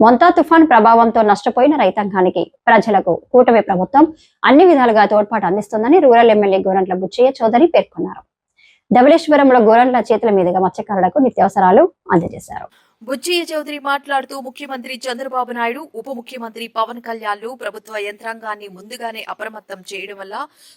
మొంతా తుఫాన్ ప్రభావంతో నష్టపోయిన రైతాంగానికి ప్రజలకు కూటమి ప్రభుత్వం అన్ని విధాలుగా తోడ్పాటు అందిస్తుందని రూరల్ ఎమ్మెల్యే గోరంట్ల బుచ్చయ్య చౌదరి పేర్కొన్నారు. ధవళేశ్వరంలో గోరంట్ల చేతుల మీదుగా మత్స్యకారులకు నిత్యావసరాలు అందజేశారు. బుచ్చయ్య చౌదరి మాట్లాడుతూ ముఖ్యమంత్రి చంద్రబాబు నాయుడు ఉప ముఖ్యమంత్రి పవన్ కళ్యాణ్లు ప్రభుత్వ యంత్రాంగాన్ని ముందుగానే అప్రమత్తం చేయడం వల్ల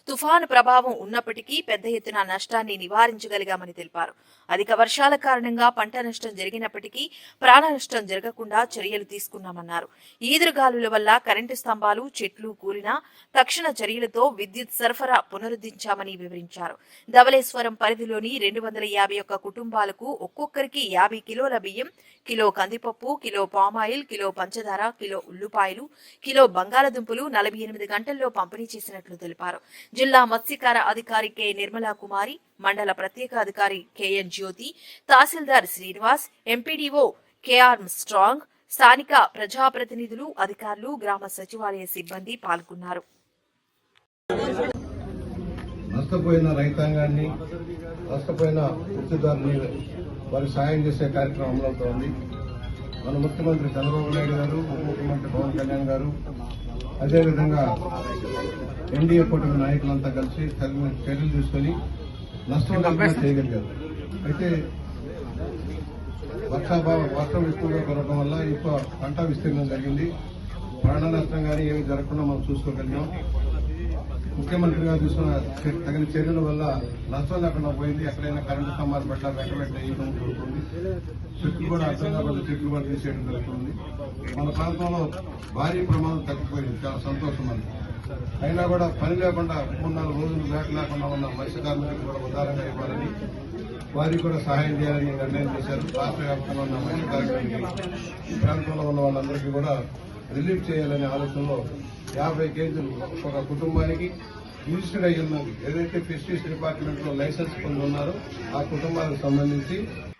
తుఫాను ప్రభావం ఉన్నప్పటికీ పెద్ద ఎత్తున నష్టాన్ని నివారించగలిగామని తెలిపారు. అధిక వర్షాల కారణంగా పంట నష్టం జరిగినప్పటికీ ప్రాణ నష్టం జరగకుండా చర్యలు తీసుకున్నామన్నారు. ఈదురుగాలుల వల్ల కరెంటు స్తంభాలు చెట్లు కూలినా తక్షణ చర్యలతో విద్యుత్ సరఫరా పునరుద్ధరించామని వివరించారు. ధవళేశ్వరం పరిధిలోని రెండు వందల యాభై ఒక్క కుటుంబాలకు ఒక్కొక్కరికి యాభై కిలోల బియ్యం కిలో కందిపప్పు కిలో పామాయిల్ కిలో పంచదార కిలో ఉల్లిపాయలు కిలో బంగాళదుంపలు నలభై ఎనిమిది గంటల్లో పంపిణీ చేసినట్లు తెలిపారు. జిల్లా మత్స్యకార అధికారి కె. నిర్మలా కుమారి మండల ప్రత్యేక అధికారి కెఎన్ జ్యోతి తహసీల్దార్ శ్రీనివాస్ ఎంపీడీఓ కెఆర్ స్ట్రాంగ్ స్థానిక ప్రజాప్రతినిధులు అధికారులు గ్రామ సచివాలయ సిబ్బంది పాల్గొన్నారు. నష్టపోయిన రైతాంగాన్ని నష్టపోయిన వృత్తిదారుని వారికి సాయం చేసే కార్యక్రమం అమలవుతోంది మన ముఖ్యమంత్రి చంద్రబాబు నాయుడు గారు ఉప ముఖ్యమంత్రి పవన్ కళ్యాణ్ గారు అదేవిధంగా ఎన్డీఏ కూటమి నాయకులంతా కలిసి తగిన చర్యలు తీసుకొని నష్టం చేయగలిగారు. అయితే వర్షాభావం వర్షం ఎక్కువగా కురవడం వల్ల ఎక్కువ పంట విస్తీర్ణం జరిగింది. ప్రాణ నష్టం కానీ ఏమి జరగకుండా మనం చూసుకోగలిగాం. ముఖ్యమంత్రి గారు తీసుకున్న తగిన చర్యల వల్ల నష్టం లేకుండా పోయింది. ఎక్కడైనా కరెంటు స్తంభాలు పెట్టాలి వెంటబెట్ట వేయడం జరుగుతుంది చెట్లు కూడా అర్థంగా చెట్లు కూడా తీసేయడం జరుగుతుంది. మన ప్రాంతంలో భారీ ప్రమాదం తగ్గిపోయింది. చాలా సంతోషం అంది. అయినా కూడా పని లేకుండా మూడు నాలుగు రోజులు వేట లేకుండా ఉన్న మత్స్య కార్మికులకు కూడా ఉదారంగా ఇవ్వాలని వారికి కూడా సహాయం చేయాలని నిర్ణయం చేశారు. రాష్ట్ర వ్యాప్తంగా ఉన్న మత్స్య కార్మికులకి ఈ ప్రాంతంలో ఉన్న వాళ్ళందరికీ కూడా రిలీఫ్ చేయాలనే ఆలోచనలో యాభై కేజీలు ఒక కుటుంబానికి రిజిస్టర్డ్ అయ్యి ఉన్నాం. ఏదైతే ఫిషరీస్ డిపార్ట్మెంట్లో లైసెన్స్ పొంది ఉన్నారో ఆ కుటుంబాలకు సంబంధించి